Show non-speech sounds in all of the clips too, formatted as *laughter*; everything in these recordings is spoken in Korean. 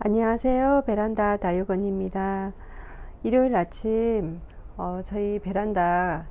안녕하세요. 베란다 다육원입니다. 일요일 아침 어, 저희 베란다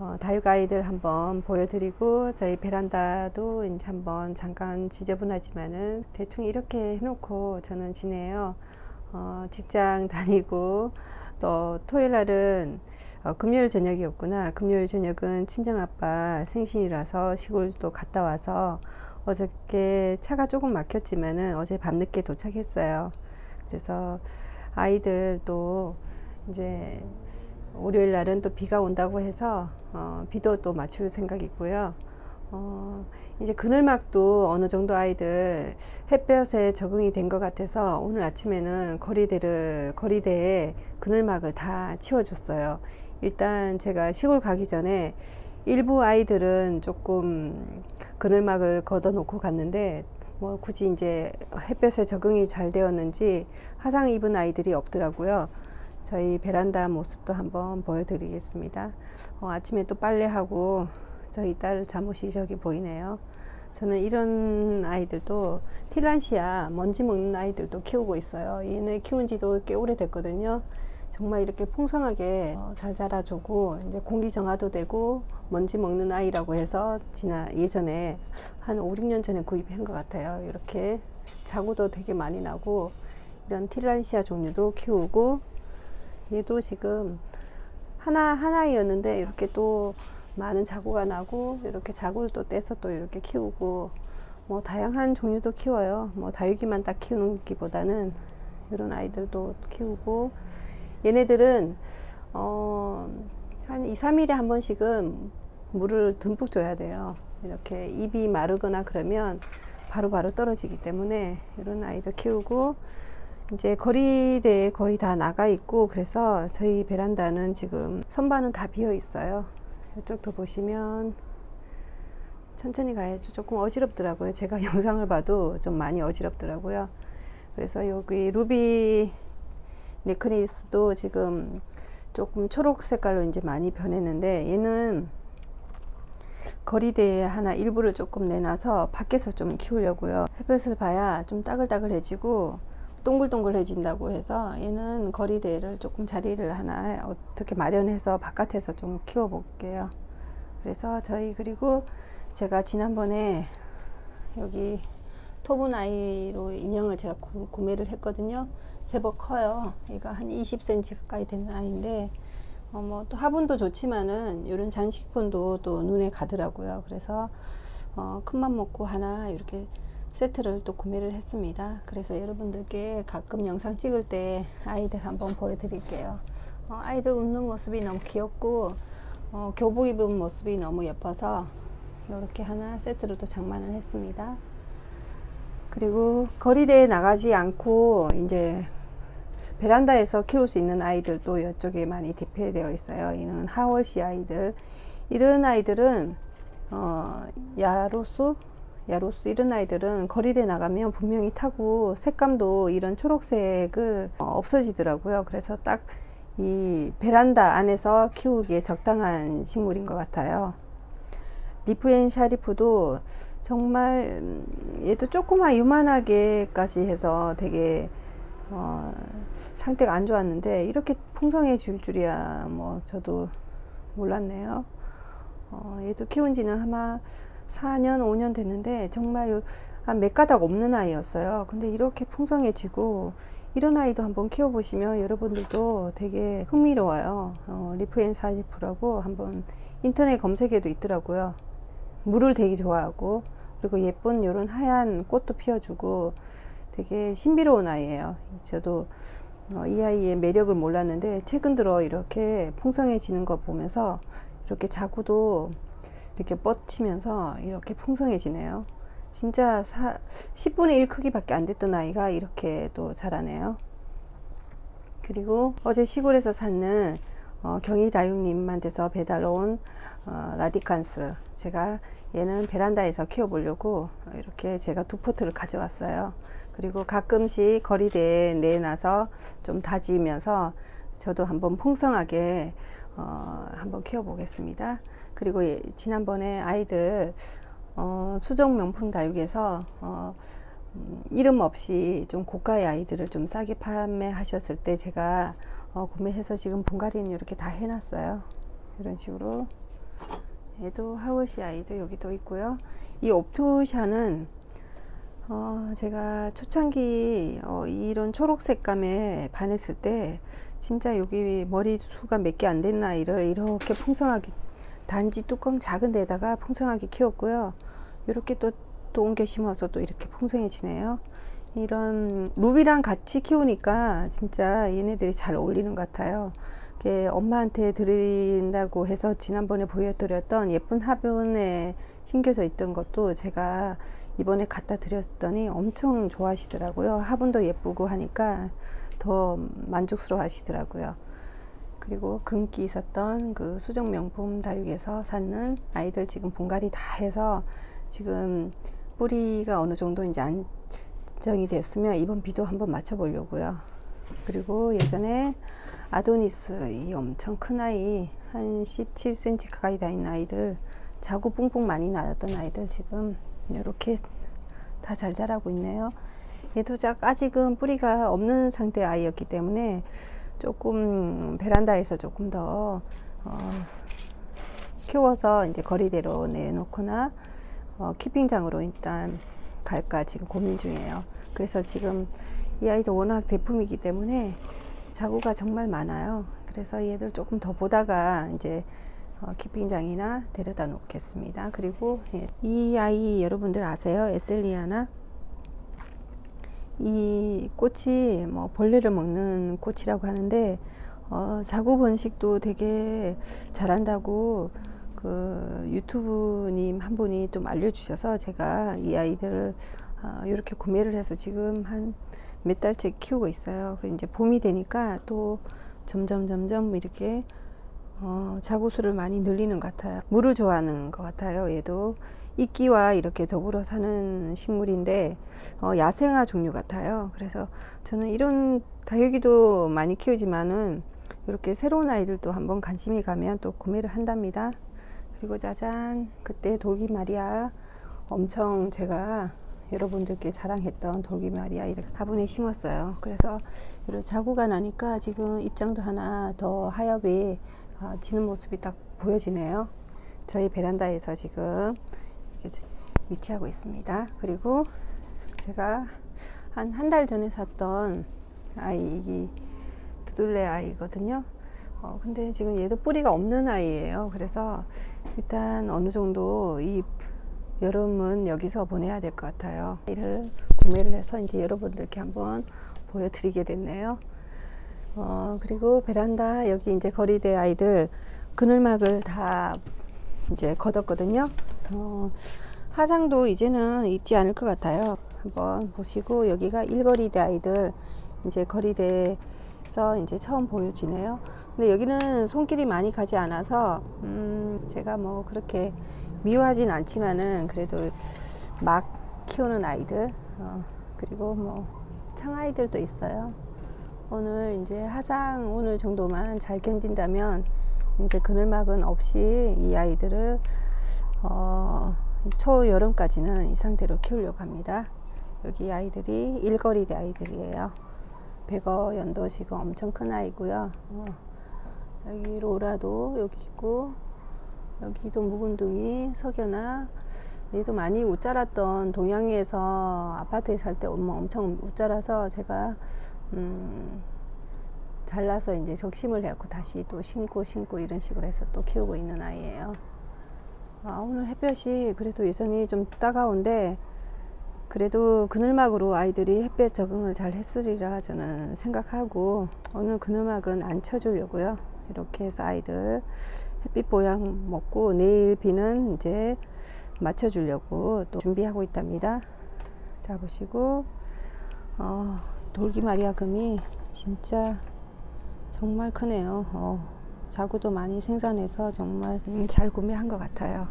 어, 다육 아이들 한번 보여드리고 저희 베란다도 이제 한번 잠깐 지저분하지만은 대충 이렇게 해놓고 저는 지내요. 어, 직장 *laughs* 다니고 또 토요일 날은 어, 금요일 저녁이었구나. 금요일 저녁은 친정 아빠 생신이라서 시골 또 갔다 와서 어저께 차가 조금 막혔지만은 어제 밤늦게 도착했어요. 그래서 아이들도 이제 월요일 날은 또 비가 온다고 해서 어, 비도 또 맞출 생각이고요. 어, 이제 그늘막도 어느 정도 아이들 햇볕에 적응이 된 것 같아서 오늘 아침에는 거리대를 거리대에 그늘막을 다 치워줬어요. 일단 제가 시골 가기 전에 일부 아이들은 조금 그늘막을 걷어놓고 갔는데 뭐 굳이 이제 햇볕에 적응이 잘 되었는지 화상 입은 아이들이 없더라고요. 저희 베란다 모습도 한번 보여드리겠습니다. 어, 아침에 또 빨래하고 저희 딸 잠옷이 저기 보이네요. 저는 이런 아이들도 틸란시아 먼지 먹는 아이들도 키우고 있어요. 얘네 키운 지도 꽤 오래됐거든요. 정말 이렇게 풍성하게 어, 잘 자라주고 이제 공기 정화도 되고 먼지 먹는 아이라고 해서 지난 예전에 한 5, 6년 전에 구입한 것 같아요. 이렇게 자구도 되게 많이 나고 이런 틸란시아 종류도 키우고 얘도 지금 하나 하나이었는데 이렇게 또 많은 자구가 나고 이렇게 자구를 또 떼서 또 이렇게 키우고 뭐 다양한 종류도 키워요. 뭐 다육이만 딱 키우는 기보다는 이런 아이들도 키우고 얘네들은 어, 한 2, 3일에 한 번씩은 물을 듬뿍 줘야 돼요. 이렇게 입이 마르거나 그러면 바로바로 바로 떨어지기 때문에 이런 아이들 키우고 이제 거리대에 거의 다 나가 있고 그래서 저희 베란다는 지금 선반은 다 비어 있어요. 이쪽도 보시면 천천히 가야죠. 조금 어지럽더라고요. 제가 *laughs* 영상을 봐도 좀 많이 어지럽더라고요. 그래서 여기 루비 네크니스도 지금 조금 초록 색깔로 이제 많이 변했는데 얘는 거리대에 하나 일부를 조금 내놔서 밖에서 좀 키우려고요. 햇볕을 봐야 좀 따글따글해지고 동글동글해진다고 해서 얘는 거리대를 조금 자리를 하나 어떻게 마련해서 바깥에서 좀 키워볼게요. 그래서 저희 그리고 제가 지난번에 여기 토브나이로 인형을 제가 구, 매를 했거든요. 제법 커요. 얘가 한 20cm 가까이 되는 아이인데 어, 뭐또 화분도 좋지만은 이런 장식품도 또 눈에 가더라고요. 그래서 어, 큰맘 먹고 하나 이렇게 세트를 또 구매를 했습니다. 그래서 여러분들께 가끔 영상 찍을 때 아이들 한번 보여드릴게요. 어, 아이들 웃는 모습이 너무 귀엽고 어, 교복 입은 모습이 너무 예뻐서 이렇게 하나 세트를 또 장만을 했습니다. 그리고 거리대에 나가지 않고 이제 베란다에서 키울 수 있는 아이들도 이쪽에 많이 디페되어 있어요. 이는 하월시 아이들. 이런 아이들은 어, 야로스 야로스 이런 아이들은 거리대 나가면 분명히 타고 색감도 이런 초록색을 어, 없어지더라고요. 그래서 딱 이 베란다 안에서 키우기에 적당한 식물인 것 같아요. 리프앤 샤리프도 정말 음, 얘도 조그마 요만하게까지 해서 되게 어, 상태가 안 좋았는데 이렇게 풍성해질 줄이야 뭐 저도 몰랐네요. 어, 얘도 키운 지는 아마 4년, 5년 됐는데 정말 몇 가닥 없는 아이였어요. 근데 이렇게 풍성해지고 이런 아이도 한번 키워보시면 여러분들도 되게 흥미로워요. 어, 리프 앤 사이프라고 한번 인터넷 검색에도 있더라고요. 물을 되게 좋아하고 그리고 예쁜 이런 하얀 꽃도 피워주고 되게 신비로운 아이예요. 저도 어, 이 아이의 매력을 몰랐는데 최근 들어 이렇게 풍성해지는 거 보면서 이렇게 자구도 이렇게 뻗치면서 이렇게 풍성해지네요. 진짜 사, 10분의 1 크기밖에 안 됐던 아이가 이렇게 또 자라네요. 그리고 어제 시골에서 샀는 어, 경희다육님한테서 배달 온 어, 라디칸스 제가 얘는 베란다에서 키워보려고 이렇게 제가 두 포트를 가져왔어요. 그리고 가끔씩 거리대에 내놔서 좀 다지면서 저도 한번 풍성하게 어, 한번 키워보겠습니다. 그리고 예, 지난번에 아이들 어, 수정 명품 다육에서 어, 음, 이름 없이 좀 고가의 아이들을 좀 싸게 판매하셨을 때 제가 어, 구매해서 지금 분갈이는 이렇게 다 해놨어요. 이런 식으로 얘도 하울시 아이도 여기도 있고요. 이 옵토샤는 어, 제가 초창기 어, 이런 초록 색감에 반했을 때 진짜 여기 머리 수가 몇 개 안 되는 아이를 이렇게 풍성하게 단지 뚜껑 작은 데다가 풍성하게 키웠고요. 이렇게 또, 또 옮겨 심어서 또 이렇게 풍성해지네요. 이런 루비랑 같이 키우니까 진짜 얘네들이 잘 어울리는 것 같아요. 엄마한테 드린다고 해서 지난번에 보여드렸던 예쁜 화분에 심겨져 있던 것도 제가 이번에 갖다 드렸더니 엄청 좋아하시더라고요. 화분도 예쁘고 하니까 더 만족스러워 하시더라고요. 그리고 금기 있었던 그 수정 명품 다육에서 샀는 아이들 지금 분갈이 다 해서 지금 뿌리가 어느 정도 이제 안 정이 됐으면 이번 비도 한번 맞춰 보려고요. 그리고 예전에 아도니스 이 엄청 큰 아이 한 17cm 가까이 다닌 아이들 자구 뿡뿡 많이 나왔던 아이들 지금 이렇게 다 잘 자라고 있네요. 얘도 작 아직은 뿌리가 없는 상태 아이였기 때문에 조금 베란다에서 조금 더 어, 키워서 이제 거리대로 내놓거나 어, 키핑장으로 일단 갈까 지금 고민 중이에요. 그래서 지금 이 아이도 워낙 대품이기 때문에 자구가 정말 많아요. 그래서 얘들 조금 더 보다가 이제 어, 키핑장이나 데려다 놓겠습니다. 그리고 예, 이 아이 여러분들 아세요? 에셀리아나? 이 꽃이 뭐 벌레를 먹는 꽃이라고 하는데 어, 자구 번식도 되게 잘한다고 그 유튜브님 한 분이 좀 알려주셔서 제가 이 아이들을 어, 이렇게 구매를 해서 지금 한 몇 달째 키우고 있어요. 그 이제 봄이 되니까 또 점점 점점 이렇게 어, 자구수를 많이 늘리는 것 같아요. 물을 좋아하는 것 같아요. 얘도 이끼와 이렇게 더불어 사는 식물인데 어, 야생화 종류 같아요. 그래서 저는 이런 다육이도 많이 키우지만은 이렇게 새로운 아이들도 한번 관심이 가면 또 구매를 한답니다. 그리고 짜잔 그때 돌기 마리아 엄청 제가 여러분들께 자랑했던 돌기 마리아 이렇게 화분에 심었어요. 그래서 이런 자구가 나니까 지금 입장도 하나 더 하엽이 아, 지는 모습이 딱 보여지네요. 저희 베란다에서 지금 이렇게 위치하고 있습니다. 그리고 제가 한 한 달 전에 샀던 아이 이 두들레 아이거든요. 어, 근데 지금 얘도 뿌리가 없는 아이예요. 그래서 일단 어느 정도 이 여름은 여기서 보내야 될 것 같아요. 이를 구매를 해서 이제 여러분들께 한번 보여드리게 됐네요. 어, 그리고 베란다 여기 이제 거리대 아이들 그늘막을 다 이제 걷었거든요. 어, 화장도 이제는 입지 않을 것 같아요. 한번 보시고 여기가 일거리대 아이들 이제 거리대 에서 이제 처음 보여지네요. 근데 여기는 손길이 많이 가지 않아서 음, 제가 뭐 그렇게 미워하진 않지만은 그래도 막 키우는 아이들 어, 그리고 뭐 창아이들도 있어요. 오늘 이제 화상 오늘 정도만 잘 견딘다면 이제 그늘막은 없이 이 아이들을 어, 초여름까지는 이 상태로 키우려고 합니다. 여기 아이들이 일거리대 아이들이에요. 백어 연도 지금 엄청 큰 아이고요. 어, 여기 로라도 여기 있고 여기도 묵은둥이 석연아 얘도 많이 웃자랐던 동양에서 아파트에 살 때 엄청 웃자라서 제가 음, 잘라서 이제 적심을 해갖고 다시 또 심고 심고 이런 식으로 해서 또 키우고 있는 아이예요. 아, 오늘 햇볕이 그래도 여전히 좀 따가운데 그래도 그늘막으로 아이들이 햇볕 적응을 잘 했으리라 저는 생각하고 오늘 그늘막은 안 쳐주려고요. 이렇게 해서 아이들 햇빛 보양 먹고 내일 비는 이제 맞춰주려고 또 준비하고 있답니다. 자 보시고 어, 돌기 마리아 금이 진짜 정말 크네요. 어, 자구도 많이 생산해서 정말 음, 잘 구매한 것 같아요.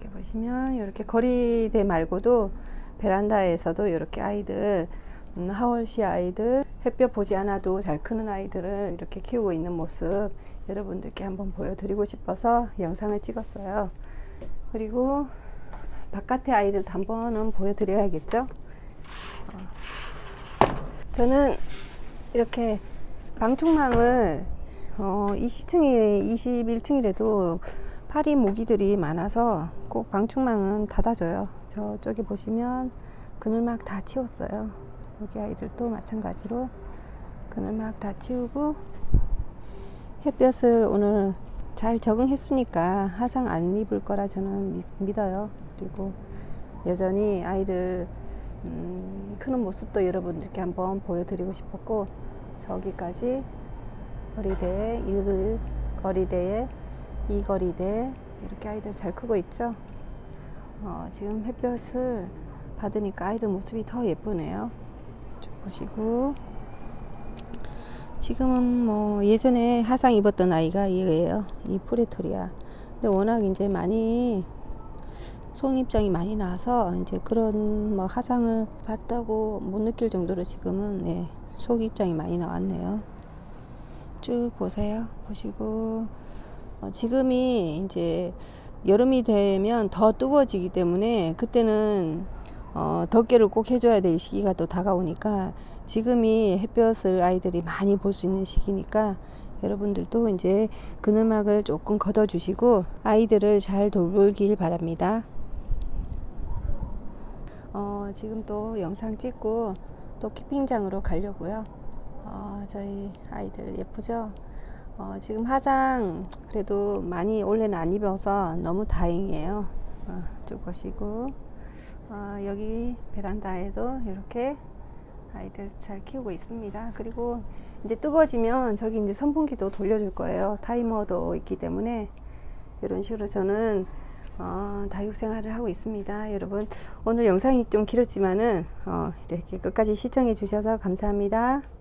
이렇게 보시면 이렇게 거리대 말고도 베란다에서도 이렇게 아이들 음, 하월시 아이들 햇볕 보지 않아도 잘 크는 아이들을 이렇게 키우고 있는 모습 여러분들께 한번 보여드리고 싶어서 영상을 찍었어요. 그리고 바깥의 아이들도 한 번은 보여드려야겠죠. 어. 저는 이렇게 방충망을 어, 20층이 21층이라도 파리 모기들이 많아서 꼭 방충망은 닫아줘요. 저쪽에 보시면 그늘막 다 치웠어요. 여기 아이들도 마찬가지로 그늘막 다 치우고 햇볕을 오늘 잘 적응했으니까 화상 안 입을 거라 저는 믿, 믿어요. 그리고 여전히 아이들 음, 크는 모습도 여러분들께 한번 보여드리고 싶었고 저기까지 거리대 1글 거리대에 이 거리대 이렇게 아이들 잘 크고 있죠. 어, 지금 햇볕을 받으니까 아이들 모습이 더 예쁘네요. 쭉 보시고 지금은 뭐 예전에 화상 입었던 아이가 이거예요. 이 프레토리아. 근데 워낙 이제 많이 속입장이 많이 나서 이제 그런 뭐 화상을 봤다고 못 느낄 정도로 지금은 네, 속입장이 많이 나왔네요. 쭉 보세요. 보시고 어, 지금이 이제 여름이 되면 더 뜨거워지기 때문에 그때는 어, 덮개를 꼭 해줘야 될 시기가 또 다가오니까 지금이 햇볕을 아이들이 많이 볼 수 있는 시기니까 여러분들도 이제 그늘막을 조금 걷어주시고 아이들을 잘 돌보길 바랍니다. 어, 지금 또 영상 찍고 또 키핑장으로 가려고요. 어, 저희 아이들 예쁘죠? 어, 지금 화장 그래도 많이 원래는 안 입어서 너무 다행이에요. 어, 쭉 보시고 어, 여기 베란다에도 이렇게 아이들 잘 키우고 있습니다. 그리고 이제 뜨거워지면 저기 이제 선풍기도 돌려줄 거예요. 타이머도 있기 때문에 이런 식으로 저는 어, 다육 생활을 하고 있습니다. 여러분 오늘 영상이 좀 길었지만은 어, 이렇게 끝까지 시청해 주셔서 감사합니다.